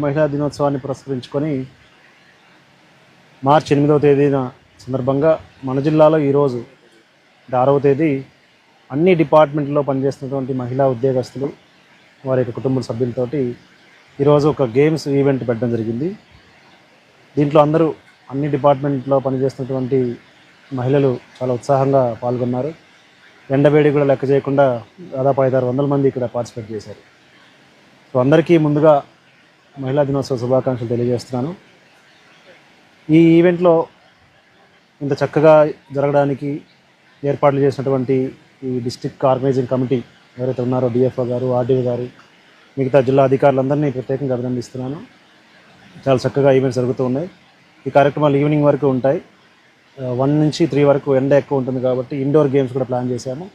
మహిళా దినోత్సవాన్ని పురస్కరించుకొని మార్చి ఎనిమిదవ తేదీన సందర్భంగా మన జిల్లాలో ఈరోజు ఆరవ తేదీ అన్ని డిపార్ట్మెంట్లో పనిచేస్తున్నటువంటి మహిళా ఉద్యోగస్తులు వారి యొక్క కుటుంబ సభ్యులతోటి ఈరోజు ఒక గేమ్స్ ఈవెంట్ పెట్టడం జరిగింది. దీంట్లో అందరూ అన్ని డిపార్ట్మెంట్లో పనిచేస్తున్నటువంటి మహిళలు చాలా ఉత్సాహంగా పాల్గొన్నారు. ఎండవేడి కూడా లెక్క చేయకుండా దాదాపు ఐదారు వందల మంది ఇక్కడ పార్టిసిపేట్ చేశారు. సో అందరికీ ముందుగా మహిళా దినోత్సవ శుభాకాంక్షలు తెలియజేస్తున్నాను. ఈ ఈవెంట్లో ఇంత చక్కగా జరగడానికి ఏర్పాట్లు చేసినటువంటి ఈ డిస్ట్రిక్ట్ ఆర్గనైజింగ్ కమిటీ ఎవరైతే ఉన్నారో డిఎఫ్ఓ గారు ఆర్డీఓ గారు మిగతా జిల్లా అధికారులందరినీ ప్రత్యేకంగా అభినందిస్తున్నాను. చాలా చక్కగా ఈవెంట్స్ జరుగుతూ ఉన్నాయి. ఈ కార్యక్రమాలు ఈవినింగ్ వరకు ఉంటాయి. వన్ నుంచి త్రీ వరకు ఎండ ఎక్కువ ఉంటుంది కాబట్టి ఇండోర్ గేమ్స్ కూడా ప్లాన్ చేశాము.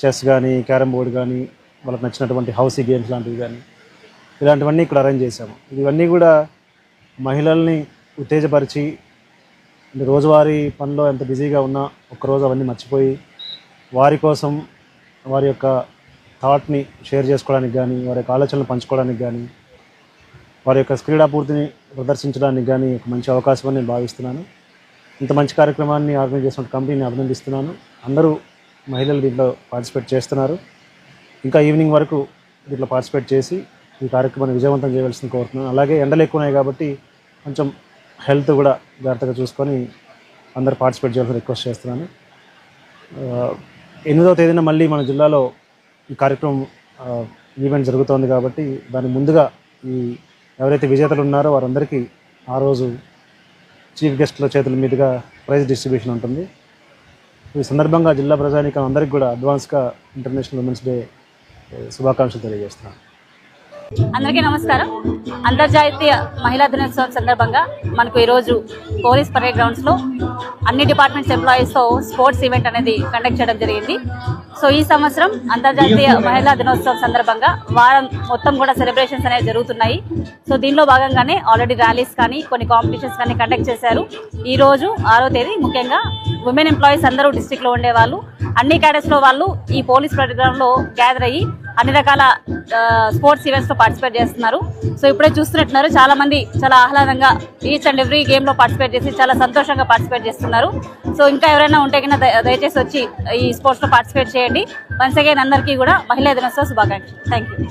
చెస్ కానీ క్యారమ్ బోర్డ్ కానీ వాళ్ళకి నచ్చినటువంటి హౌసీ గేమ్స్ లాంటివి కానీ ఇలాంటివన్నీ ఇక్కడ అరేంజ్ చేశాము. ఇవన్నీ కూడా మహిళల్ని ఉత్తేజపరిచి రోజువారీ పనిలో ఎంత బిజీగా ఉన్నా ఒక్కరోజు అవన్నీ మర్చిపోయి వారి కోసం వారి యొక్క థాట్ని షేర్ చేసుకోవడానికి కానీ వారి యొక్క ఆలోచనలు పంచుకోవడానికి కానీ వారి యొక్క క్రీడాపూర్తిని ప్రదర్శించడానికి కానీ ఒక మంచి అవకాశం అని నేను భావిస్తున్నాను. ఇంత మంచి కార్యక్రమాన్ని ఆర్గనైజ్ చేసిన కంపెనీని అభినందిస్తున్నాను. అందరూ మహిళలు దీంట్లో పార్టిసిపేట్ చేస్తున్నారు. ఇంకా ఈవినింగ్ వరకు దీంట్లో పార్టిసిపేట్ చేసి ఈ కార్యక్రమాన్ని విజయవంతం చేయవలసింది కోరుతున్నాను. అలాగే ఎండలు ఎక్కువ ఉన్నాయి కాబట్టి కొంచెం హెల్త్ కూడా జాగ్రత్తగా చూసుకొని అందరు పార్టిసిపేట్ చేయాలని రిక్వెస్ట్ చేస్తున్నాను. ఎనిమిదవ తేదీన మళ్ళీ మన జిల్లాలో ఈ కార్యక్రమం ఈవెంట్ జరుగుతోంది కాబట్టి దాని ముందుగా ఈ ఎవరైతే విజేతలు ఉన్నారో వారందరికీ ఆ రోజు చీఫ్ గెస్ట్ల చేతుల మీదుగా ప్రైజ్ డిస్ట్రిబ్యూషన్ ఉంటుంది. ఈ సందర్భంగా జిల్లా ప్రజానికం అందరికీ కూడా అడ్వాన్స్గా ఇంటర్నేషనల్ ఉమెన్స్ డే శుభాకాంక్షలు తెలియజేస్తున్నాను. అందరికీ నమస్కారం. అంతర్జాతీయ మహిళా దినోత్సవం సందర్భంగా మనకు ఈరోజు పోలీస్ పరేడ్ గ్రౌండ్స్లో అన్ని డిపార్ట్మెంట్స్ ఎంప్లాయీస్తో స్పోర్ట్స్ ఈవెంట్ అనేది కండక్ట్ చేయడం జరిగింది. సో ఈ సంవత్సరం అంతర్జాతీయ మహిళా దినోత్సవం సందర్భంగా వారం మొత్తం కూడా సెలబ్రేషన్స్ అనేవి జరుగుతున్నాయి. సో దీనిలో భాగంగానే ఆల్రెడీ ర్యాలీస్ కానీ కొన్ని కాంపిటీషన్స్ కానీ కండక్ట్ చేశారు. ఈరోజు ఆరో తేదీ ముఖ్యంగా ఉమెన్ ఎంప్లాయీస్ అందరూ డిస్టిక్లో ఉండేవాళ్ళు అన్ని క్యాడెట్స్లో వాళ్ళు ఈ పోలీస్ ప్రోగ్రామ్ గ్యాదర్ అయ్యి అన్ని రకాల స్పోర్ట్స్ ఈవెంట్స్లో పార్టిసిపేట్ చేస్తున్నారు. సో ఇప్పుడే చూస్తున్నట్టున్నారు. చాలామంది చాలా ఆహ్లాదంగా ఈచ్ అండ్ ఎవ్రీ గేమ్లో పార్టిసిపేట్ చేసి చాలా సంతోషంగా పార్టిసిపేట్ చేస్తున్నారు. సో ఇంకా ఎవరైనా ఉంటే కన్నా దయచేసి వచ్చి ఈ స్పోర్ట్స్లో పార్టిసిపేట్ చేయండి. వన్స్ అగైన్ అందరికీ కూడా మహిళా దినోత్సవ శుభాకాంక్షలు. Thank you